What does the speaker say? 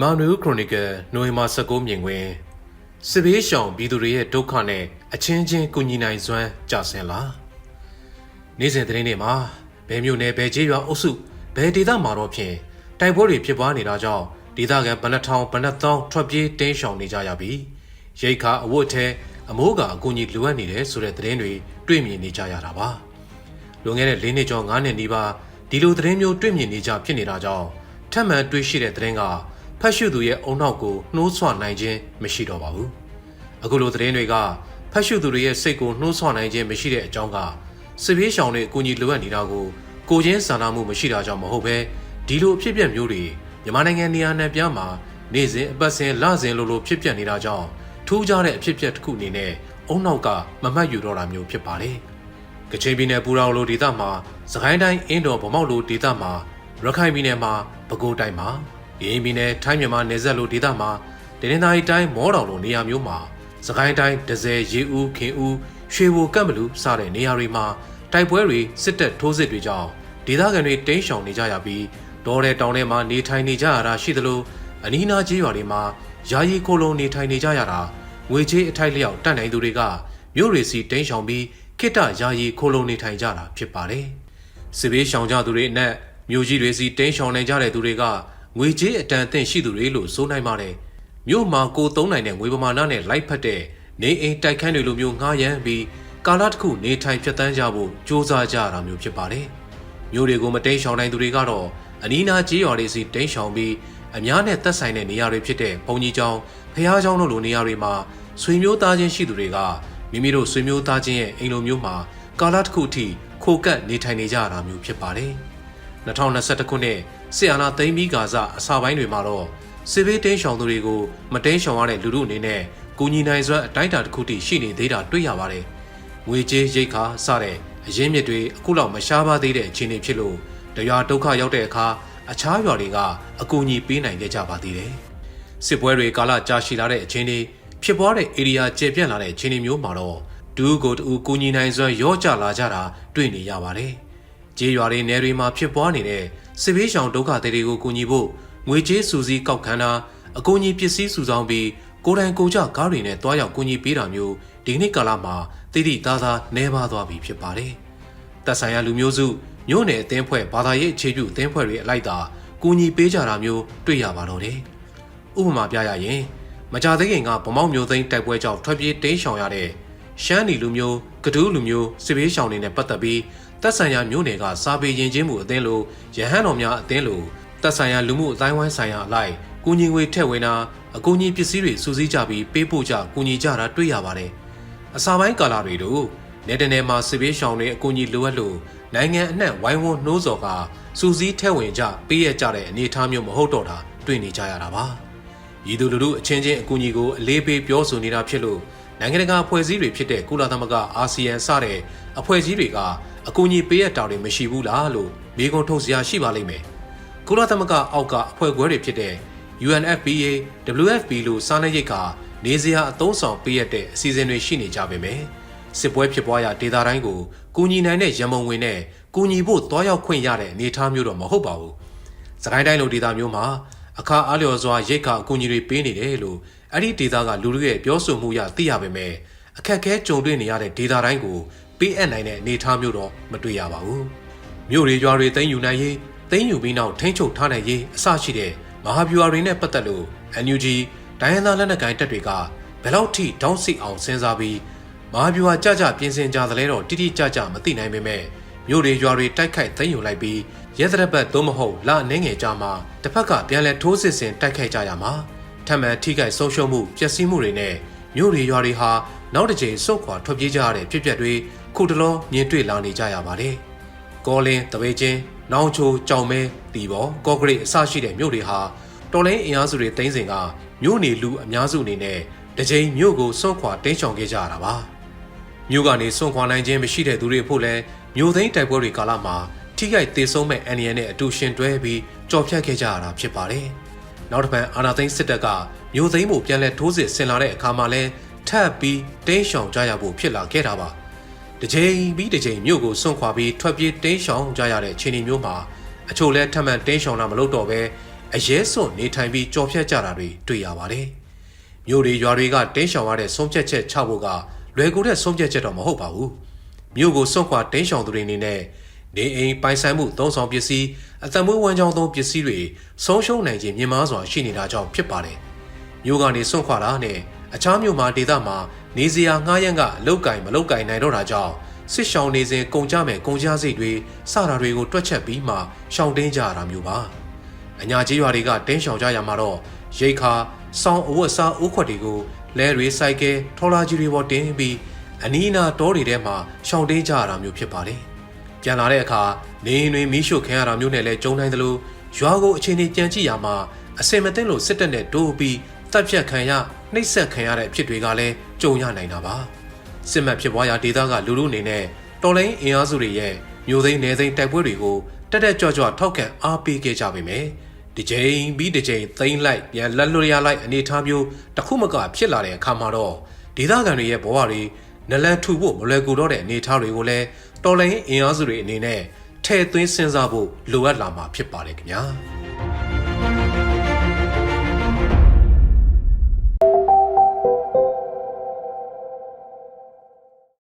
မြန်မာနွေဦးခရိုနီကယ်နိုဝင်ဘာ19မြင်ကွင်းစစ်ဘေးရှောင်ပြည်သူတွေရဲ့ဒုက္ခနဲ့အချင်းချင်းကူညီနိုင်စွမ်းကြဆင်လာနေ့စဉ်သတင်းတွေမှာဘယ်မျိုးနဲ့ဘယ်ကျေးရွာအုပ်စုဘယ်ဒေသမှာတော့ဖြင့်တိုက်ပွဲတွေဖြစ်ပွားနေတာကြောင့်ဒေသခံဗနက်ထောင်ဗနက်သောင်းထွက်ပြေးတင်းရှောင်နေကြရပြီးရိတ်ခါအဝတ်ထဲအမိုးကအကူအညီလိုအပ်နေတယ်ဆိုတဲ့သတင်းတွေတွေ့မြင်နေကြရတာပါလွန်ခဲ့တဲ့၄နှစ်ကျော်၅နှစ်နီးပါးဒီလိုသတင်းမျိုးတွေ့မြင်နေကြဖြစ်နေတာကြောင့်ထပ်မံတွေ့ရှိတဲ့သတင်းက ဖတ်ရှုသူရဲ့အုံနောက်ကိုနှိုးဆွနိုင်ခြင်းမရှိတော့ပါဘူး။အခုလိုသတင်းတွေကဖတ်ရှုသူတွေရဲ့စိတ်ကိုနှိုးဆွနိုင်ခြင်းမရှိတဲ့အကြောင်းကစစ်ဘေးရှောင်တွေအကူအညီလိုအပ်နေတာကိုကိုချင်းစာနာမှုမရှိတာကြောင့်မဟုတ်ပဲဒီလိုအဖြစ်အပျက်မျိုးတွေမြန်မာနိုင်ငံနေရာနယ်ပြားမှာနေ့စဉ်အပတ်စဉ်လစဉ်လိုလိုဖြစ်ပျက်နေတာကြောင့်ထူးခြားတဲ့အဖြစ်အပျက်တစ်ခုအနေနဲ့အုံနောက်ကမမှတ်ယူတော့တာမျိုးဖြစ်ပါတယ်။ကချင်ပြည်နယ်ပူရောင်လိုဒေသမှာစကိုင်းတိုင်းအင်းတော်ဗမောက်လိုဒေသမှာရခိုင်ပြည်နယ်မှာပဲခူးတိုင်းမှာ ရင်းပြည်နယ်ထိုင်းမြန်မာနယ်စပ်လိုဒေသမှာတနင်္သာရီတိုင်းမောတော်လိုနေရာမျိုးမှာစကိုင်းတိုင်းဒဇယ်ရေဦးခင်ဦးရွှေဘိုကပ်မလူစတဲ့နေရာတွေမှာတိုက်ပွဲတွေစစ်တပ်ထိုးစစ်တွေကြောင့်ဒေသခံတွေတိမ်းရှောင်နေကြရပြီးဒေါ်တဲ့တောင်ထဲမှာနေထိုင်နေကြရတာရှိသလိုအနီးနားကြီးရွာတွေမှာယာယီခိုလုံနေထိုင်နေကြရတာငွေချေးအထိုက်လျောက်တတ်နိုင်သူတွေကမြို့တွေစီတိမ်းရှောင်ပြီးခိတ္တယာယီခိုလုံနေထိုင်ကြတာဖြစ်ပါတယ်။စစ်ဘေးရှောင်ကြသူတွေအနက်မြို့ကြီးတွေစီတိမ်းရှောင်နေကြတဲ့သူတွေက ငွေကြေးအတန်အသင့်ရှိသူတွေလို့ဆိုနိုင်ပါတယ်။မြို့မှာကိုသုံးနိုင်တဲ့ငွေပမာဏနဲ့လိုက်ဖက်တဲ့နေအိမ်တိုက်ခန်းတွေလိုမျိုးငှားရမ်းပြီးကာလတစ်ခုနေထိုင်ဖြတ်တန်းကြဖို့စ조사ကြရတာမျိုးဖြစ်ပါတယ်။မြို့တွေကိုမတိမ်းရှောင်နိုင်သူတွေကတော့အနီးနားကြေးရွာတွေစီတိမ်းရှောင်ပြီးအများနဲ့သက်ဆိုင်တဲ့နေရာတွေဖြစ်တဲ့ဘုံကြီးကျောင်းဖះကျောင်းတို့လိုနေရာတွေမှာဆွေမျိုးသားချင်းရှိသူတွေကမိမိတို့ဆွေမျိုးသားချင်းရဲ့အိမ်လိုမျိုးမှာကာလတစ်ခုအထိခိုကပ်နေထိုင်နေကြရတာမျိုးဖြစ်ပါတယ်။2021ခုနှစ် ဆီယနာသိမ်းပြီးကာစအစာပိုင်းတွေမှာတော့စစ်ဘေးတင်းရှောင်သူတွေကိုမတင်းရှောင်ရတဲ့လူလူအနေနဲ့ကူညီနိုင်စွမ်းအတိုင်းအတာတစ်ခုထိရှိနေသေးတာတွေ့ရပါတယ်။ငွေကြေးရိတ်ခါစတဲ့အရင်းမြစ်တွေအခုလောက်မရှားပါသေးတဲ့အခြေအနေဖြစ်လို့တရားဒုက္ခရောက်တဲ့အခါအခြားရွာတွေကအကူအညီပေးနိုင်ခဲ့ကြပါသေးတယ်။စစ်ပွဲတွေကာလကြာရှည်လာတဲ့အခြေအနေဖြစ်ပွားတဲ့ area ကျေပြန့်လာတဲ့အခြေအနေမျိုးမှာတော့ဒူးကိုတူကူညီနိုင်စွမ်းရောကျလာကြတာတွေ့နေရပါတယ်။ ကြေးရွာတွေနယ်တွေမှာဖြစ်ပွားနေတဲ့စစ်ဘေးရှောင်ဒုက္ခသည်တွေကိုကူညီဖို့ငွေကြေးစုစည်းကောက်ခံတာအကူအညီပစ္စည်းစုဆောင်းပြီးကိုယ်တိုင်ကိုယ်ကျကားတွေနဲ့တွားရောက်ကူညီပေးတာမျိုးဒီနေ့ကာလမှာတိတိသားသားနှဲပါသွားပြီဖြစ်ပါတယ်။တပ်ဆိုင်ရာလူမျိုးစုမြို့နယ်အသင်းဖွဲ့ဘာသာရေးအခြေပြုအသင်းဖွဲ့တွေအလိုက်သာကူညီပေးကြတာမျိုးတွေ့ရပါတော့တယ်။ဥပမာပြရရင်မကြသေးခင်ကဗမောက်မျိုးသိန်းတိုက်ပွဲကြောင့်ထွက်ပြေးတိမ်းရှောင်ရတဲ့ ရှမ်းနီလူမျိုးကဒူးလူမျိုးစစ်ဘေးရှောင်တွေနဲ့ပတ်သက်ပြီးတပ်ဆိုင်ရာမြို့နယ်ကစာပေရင်ချင်းမှုအသင်းလိုရဟန်းတော်များအသင်းလိုတပ်ဆိုင်ရာလူမှုအတိုင်းဝိုင်းဆိုင်ရာအလိုက်ကူညီငွေထည့်ဝင်တာအကူအညီပစ္စည်းတွေစုစည်းကြပြီးပေးပို့ကြကူညီကြတာတွေ့ရပါတယ်။အစာပိုင်းကာလတွေတို့နေတနယ်မှာစစ်ဘေးရှောင်တွေအကူအညီလိုအပ်လို့နိုင်ငံအနှံ့ဝိုင်းဝန်းနှိုးဆော်ကစူးစီးထည့်ဝင်ကြပေးရကြတဲ့အနေအထားမျိုးမဟုတ်တော့တာတွေ့နေကြရတာပါ။ ဤသူလူထုအချင်းချင်းအကူအညီကိုအလေးပေးပြောဆိုနေတာဖြစ်လို့နိုင်ငံတကာအဖွဲ့အစည်းတွေဖြစ်တဲ့ကုလသမဂ္ဂအာဆီယံစတဲ့အဖွဲ့အစည်းတွေကအကူအညီပေးရတာတွေမရှိဘူးလားလို့မေးခွန်းထုတ်စရာရှိပါလိမ့်မယ်။ကုလသမဂ္ဂအောက်ကအဖွဲ့အစည်းတွေဖြစ်တဲ့ UNFPA, WFP လို့စားနပ်ရိက္ခာနေစရာအသုံးဆောင်ပေးရတဲ့အစီအစဉ်တွေရှိနေကြပေမယ့်စစ်ပွဲဖြစ်ပွားရာဒေသတိုင်းကိုကူညီနိုင်တဲ့ရန်ပုံငွေနဲ့ကူညီဖို့တွားရောက်ခွင့်ရတဲ့အနေအထားမျိုးတော့မဟုတ်ပါဘူး။စကိုင်းတိုင်းလိုဒေသမျိုးမှာ အခါအားလျော်စွာရိတ်ခါအကူအညီတွေပေးနေတယ်လို့အဲ့ဒီဒေသကလူတွေရဲ့ပြောဆိုမှုရသိရပေမယ့်အခက်အခဲကြုံတွေ့နေရတဲ့ဒေသတိုင်းကိုပေးအပ်နိုင်တဲ့အနေအထားမျိုးတော့မတွေ့ရပါဘူး။မြို့တွေရွာတွေသိမ်းယူနိုင်ရေးသိမ်းယူပြီးနောက်ထိန်းချုပ်ထားနိုင်ရေးအစရှိတဲ့မဟာဗျူဟာတွေနဲ့ပတ်သက်လို့ NUG ဒိုင်းယန်သားလက်နက်ကိုင်တပ်တွေကဘယ်လောက်ထိတောင်းစိအောင်စဉ်းစားပြီးမဟာဗျူဟာကြကြပြင်ဆင်ကြသလဲတော့တိတိကျကျမသိနိုင်ပေမဲ့ မြို့တွေရွာတွေတိုက်ခိုက်သိမ်းယူလိုက်ပြီးရဲသရက်ဘက်သို့မဟုတ်လအနေငယ်ကြမှာတစ်ဖက်ကပြန်လဲထိုးစစ်ဆင်တိုက်ခိုက်ကြရမှာထပ်မံထိခိုက်ဆုံးရှုံးမှုပျက်စီးမှုတွေနဲ့မြို့တွေရွာတွေဟာနောက်တစ်ကြိမ်စုတ်ခွာထွက်ပြေးကြရတဲ့ဖြစ်ပျက်တွေခုတလောမြင်တွေ့လာနေကြရပါတယ်။ကောလင်းတပေချင်းနောင်ချိုကြောင်မဲတီဘောကော့ဂရိတ်အစရှိတဲ့မြို့တွေဟာတော်လိုင်းအင်အားစုတွေတင်းစင်ကမြို့နေလူအများစုအနေနဲ့တကြိမ်မြို့ကိုစွန့်ခွာတင်းချောင်ခဲ့ကြရတာပါ။မြို့ကနေစွန့်ခွာနိုင်ခြင်းမရှိတဲ့သူတွေဖို့လည်း မြို့သိမ်းတိုက်ပွဲတွေကာလမှာထိခိုက်သေးဆုံးမဲ့အန်ရီယန်နဲ့အတူရှင်တွဲပြီးကြော်ဖြတ်ခဲ့ကြရတာဖြစ်ပါတယ်။နောက်တစ်ပံအာနာသိန်းစစ်တပ်ကမြို့သိမ်းမှုပြန်လဲထိုးစစ်ဆင်လာတဲ့အခါမှာလဲထပ်ပြီးတင်းရှောင်ကြရဖို့ဖြစ်လာခဲ့တာပါ။တစ်ချိန်ပြီးတစ်ချိန်မြို့ကိုစွန့်ခွာပြီးထွက်ပြေးတင်းရှောင်ကြရတဲ့ခြေနေမျိုးမှာအချို့လဲထပ်မံတင်းရှောင်တာမလုပ်တော့ပဲအရဲစွန့်နေထိုင်ပြီးကြော်ဖြတ်ကြတာတွေတွေ့ရပါတယ်။မြို့တွေရွာတွေကတင်းရှောင်ရတဲ့ဆုံးဖြတ်ချက်ချဖို့ကလွယ်ကူတဲ့ဆုံးဖြတ်ချက်တော့မဟုတ်ပါဘူး။ မြို့ကိုစွန့်ခွာတင်းရှောင်သူတွေအနေနဲ့နေအိမ်ပိုင်ဆိုင်မှုသုံးဆောင်ပစ္စည်းအသက်မွေးဝမ်းကြောင်းသုံးပစ္စည်းတွေဆုံးရှုံးနိုင်ခြင်းမြင့်မားစွာရှိနေတာကြောင့်ဖြစ်ပါတယ်။မြို့ကနေစွန့်ခွာတာနဲ့အခြားမြို့မှာဒေသမှာနေစရာငှားရမ်းကအလုတ်ကင်မလုတ်ကင်နိုင်တော့တာကြောင့်စစ်ရှောင်နေစဉ်ကုန်ကြမဲ့ကုန်ကြစိတ်တွေစတာတွေကိုတွက်ချက်ပြီးမှရှောင်တင်းကြရတာမျိုးပါအညာကြီးရွာတွေကတင်းရှောင်ကြရမှာတော့ရိတ်ခါစောင်းအဝတ်စားဥခွက်တွေကိုလဲတွေစိုက်ကဲထော်လာကြီးတွေပေါ်တင်းပြီး အနီးအနားတောတွေထဲမှာရှောင်တင်းကြရတာမျိုးဖြစ်ပါတယ်ပြန်လာတဲ့အခါနေအိမ်တွေမီးရှို့ခံရတာမျိုးနဲ့လည်းကြုံနိုင်တယ်လို့ရွာကိုအချိန်ကြီးကြံကြည့်ရမှာအစင်မသိလို့စစ်တပ်နဲ့တိုးပြီးတပ်ဖြတ်ခံရနှိပ်စက်ခံရတဲ့အဖြစ်တွေကလည်းကြုံရနိုင်တာပါစစ်မှတ်ဖြစ်ပွားရာဒေသကလူလူအနေနဲ့တော်လိုင်းအင်အားစုတွေရဲ့မျိုးသိန်းနေသိန်းတိုက်ပွဲတွေကိုတက်တက်ကြွကြွထောက်ခံအားပေးခဲ့ကြပေမယ့်ဒီချိန်ပြီးဒီချိန်သိမ်းလိုက်ပြန်လက်လွတ်ရလိုက်အနေထားမျိုးတစ်ခုမကဖြစ်လာတဲ့အခါမှာတော့ဒေသခံတွေရဲ့ဘဝတွေ နလန်ထူဖို့မလွယ်ကူတော့တဲ့အနေအထားတွေကိုလည်းတော်လိုင်းအင်အားစုတွေအနေနဲ့ထည့်သွင်းစဉ်းစားဖို့လိုအပ်လာမှာဖြစ်ပါတယ်ခင်ဗျာ